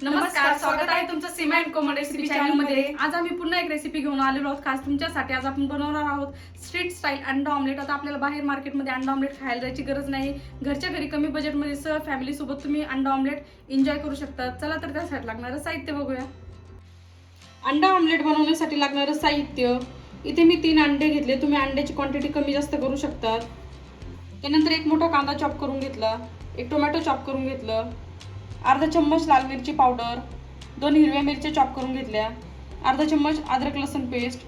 नमस्कार स्वागत आहे तुमचं सीमा अँड कोमल रेसिपी चॅनलमध्ये. आज आम्ही पुन्हा एक रेसिपी घेऊन आलेलो आहोत खास तुमच्यासाठी. आज आपण बनवणार आहोत स्ट्रीट स्टाईल अंडा ऑमलेट आता आपल्याला बाहेर मार्केटमध्ये अंडा ऑमलेट खायला जायची गरज नाही. घरच्या घरी कमी बजेटमध्ये सह फॅमिली सोबत तुम्ही अंडा ऑमलेट एन्जॉय करू शकता. चला तर त्यासाठी लागणारं साहित्य बघूया. अंडा ऑमलेट बनवण्यासाठी लागणारं साहित्य. इथे मी तीन अंडे घेतले. तुम्ही अंड्याची क्वांटिटी कमी जास्त करू शकतात त्यानंतर एक मोठा कांदा चॉप करून घेतला. एक टोमॅटो चॉप करून घेतलं. अर्धा चम्मच लाल मिरची पावडर दोन हिरव्या मिरच्या चॉप करून घेतल्या अर्धा चम्मच अद्रक लसूण पेस्ट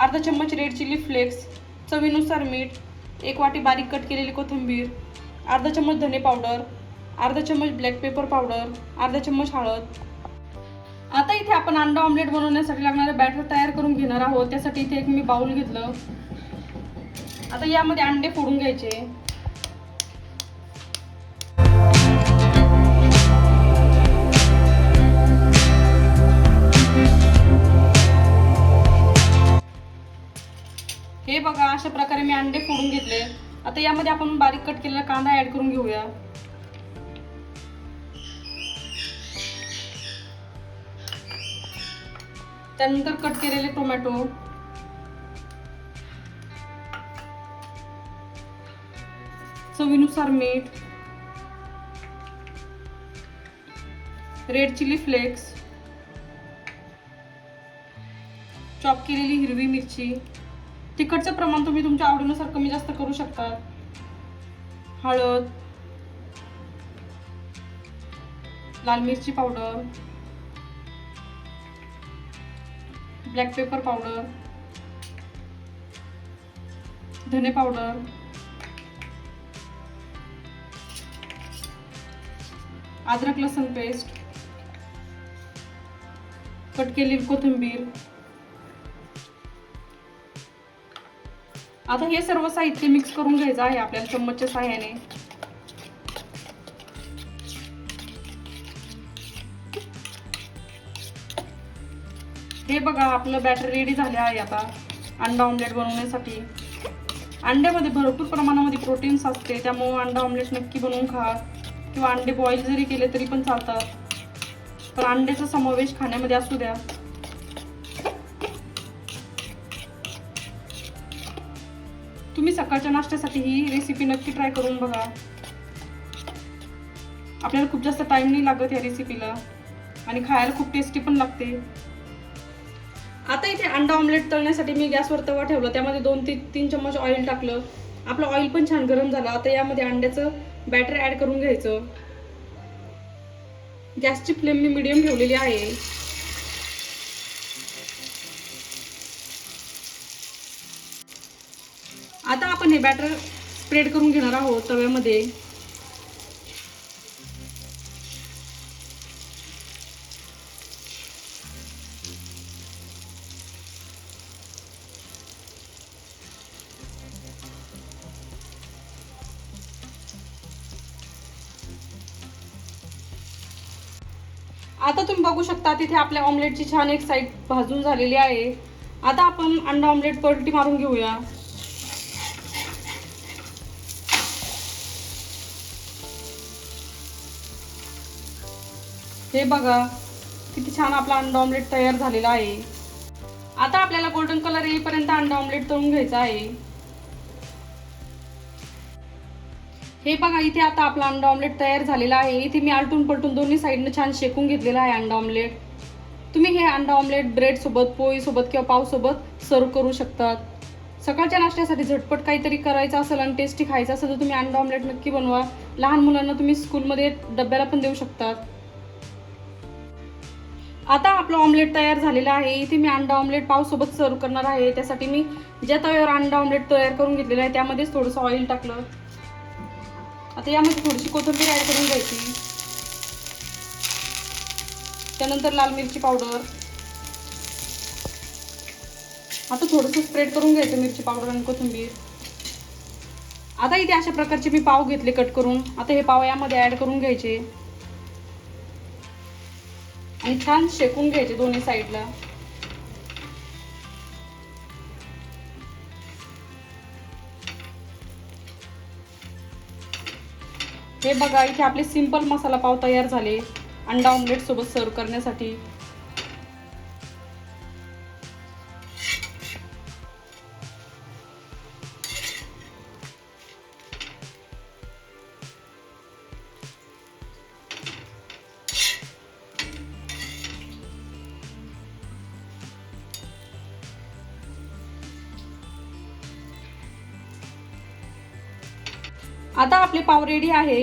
अर्धा चम्मच रेड चिली फ्लेक्स चवीनुसार मीठ एक वाटी बारीक कट केलेली कोथिंबीर अर्धा चम्मच धने पावडर अर्धा चम्मच ब्लॅक पेपर पावडर अर्धा चम्मच हळद. आता इथे आपण अंडा ऑमलेट बनवण्यासाठी लागणारं बॅटर तयार करून घेणार आहोत. त्यासाठी इथे एक मी बाउल घेतलं. आता यामध्ये अंडे फोडून घ्यायचे. अशा प्रकारे मी अंडे फोडून घेतले. आता यामध्ये आपण बारीक कट केलेला कांदा ऍड करून घेऊया. त्यानंतर कट केलेले टोमॅटो. चवीनुसार मीठ. रेड चिली फ्लेक्स चॉप केलेली हिरवी मिरची. तिखटचं प्रमाण तुम्ही तुमच्या आवडीनुसार कमी जास्त करू शकता. हळद लाल मिरची पावडर ब्लॅक पेपर पावडर धने पावडर अद्रक लसूण पेस्ट कट केलेली कोथिंबीर आता हे सर्व साहित्य मिक्स करून घ्यायचं आहे आपल्याला चम्मचच्या सहाय्याने हे बघा आपलं बॅटर रेडी झाले आहे आता. अंडा ऑमलेट बनवण्यासाठी. अंड्यामध्ये भरपूर प्रमाणामध्ये प्रोटीन्स असते त्यामुळे अंडा ऑमलेट नक्की बनवून खा. किंवा अंडे बॉईल जरी केले तरी पण चालतात. पण अंड्याचा समावेश खाण्यामध्ये असू द्या. तुम्ही सकाळच्या नाश्त्यासाठी ही रेसिपी नक्की ट्राय करून बघा. आपल्याला खूप जास्त टाइम नाही लागत या रेसिपीला आणि खायला खूप टेस्टी पण लागते. आता इथे अंडा ऑमलेट तळण्यासाठी मी गॅसवर तवा ठेवला. त्यामध्ये दोन ते तीन चम्मच ऑइल टाकलं. आपलं ऑइल पण छान गरम झालं. आता यामध्ये अंड्याचं बॅटर ॲड करून घ्यायचं. गॅसची फ्लेम मी मिडियम ठेवलेली आहे. आता आपण हे बॅटर स्प्रेड करून घेणार आहोत तव्यामध्ये. आता तुम्ही बघू शकता तिथे आपल्या ऑमलेटची छान एक साईड भाजून झालेली आहे. आता आपण अंडा ऑमलेट पलटी मारून घेऊया. हे बघा किती छान आपला अंडा ऑमलेट तयार झालेला आहे. आता आपल्याला गोल्डन कलर येईपर्यंत अंडा ऑमलेट तळून घ्यायचा आहे. हे बघा इथे आता आपला अंडा ऑमलेट तयार झालेला आहे. इथे मी आलटून पलटून दोन्ही साईडनं छान शेकून घेतलेला आहे अंडा ऑमलेट तुम्ही हे अंडा ऑमलेट ब्रेडसोबत पोळीसोबत किंवा पावसोबत सर्व्ह सर्व करू शकतात. सकाळच्या नाश्त्यासाठी झटपट काहीतरी करायचं असेल आणि टेस्टी खायचं असेल तर तुम्ही अंडा ऑमलेट नक्की बनवा. लहान मुलांना तुम्ही स्कूलमध्ये डब्याला पण देऊ शकतात. आता आपलं ऑमलेट तयार झालेलं आहे. इथे मी अंडा ऑमलेट पावसोबत सर्व करणार आहे. त्यासाठी मी ज्या तव्यावर अंडा ऑमलेट तयार करून घेतलेलं आहे त्यामध्येच थोडंसं ऑइल टाकलं. आता यामध्ये थोडीशी कोथिंबीर ॲड करून घ्यायची. त्यानंतर लाल मिरची पावडर. आता थोडंसं स्प्रेड करून घ्यायचं मिरची पावडर आणि कोथिंबीर. आता इथे अशा प्रकारचे मी पाव घेतले कट करून. आता हे पाव यामध्ये ॲड करून घ्यायचे. आणि छान शेकून घ्यायचे दोन्ही साईडला. हे बघा इथे आपले सिंपल मसाला पाव तयार झाले अंडा ऑमलेट सोबत सर्व करण्यासाठी. आता आपले पाव रेडी आहे.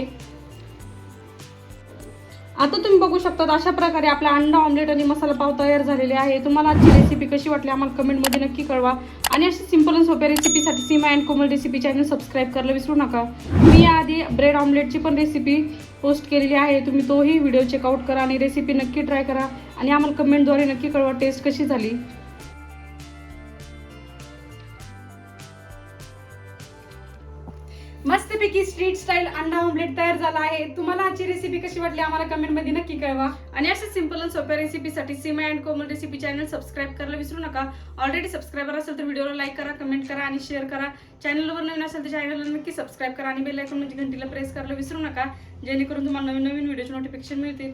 आता तुम्ही बघू शकता अशा प्रकारे आपला अंडा ऑमलेट आणि मसाला पाव तयार झालेले आहे. तुम्हाला आजची रेसिपी कशी वाटली आम्हाला कमेंटमध्ये नक्की कळवा. आणि अशी सिंपल आणि सोप्या रेसिपीसाठी Seema and Komal recipe channel subscribe करायला विसरू नका. मी याआधी ब्रेड ऑमलेटची पण रेसिपी पोस्ट केलेली आहे. तुम्ही तोही व्हिडिओ चेकआउट करा आणि रेसिपी नक्की ट्राय करा. आणि आम्हाला कमेंटद्वारे नक्की कळवा टेस्ट कशी झाली. मस्तपैकी स्ट्रीट स्टाईल अंडा ऑमलेट तयार झाला आहे. तुम्हाला आजची रेसिपी कशी वाटली आम्हाला कमेंटमध्ये नक्की कळवा. आणि अशा सिंपल आणि सोप्या रेसिपीसाठी Seema and Komal recipe channel subscribe करायला विसरू नका. ऑलरेडी सबस्क्रायबर असेल तर व्हिडिओला लाईक करा कमेंट करा आणि शेअर करा. चॅनलवर नवीन असेल तर चॅनलला नक्की सबस्क्राईब करा आणि बेल आयकॉन म्हणजे घंटीला प्रेस करायला विसरू नका. जेणेकरून तुम्हाला नवीन नवीन व्हिडिओचे नोटिफिकेशन मिळतील.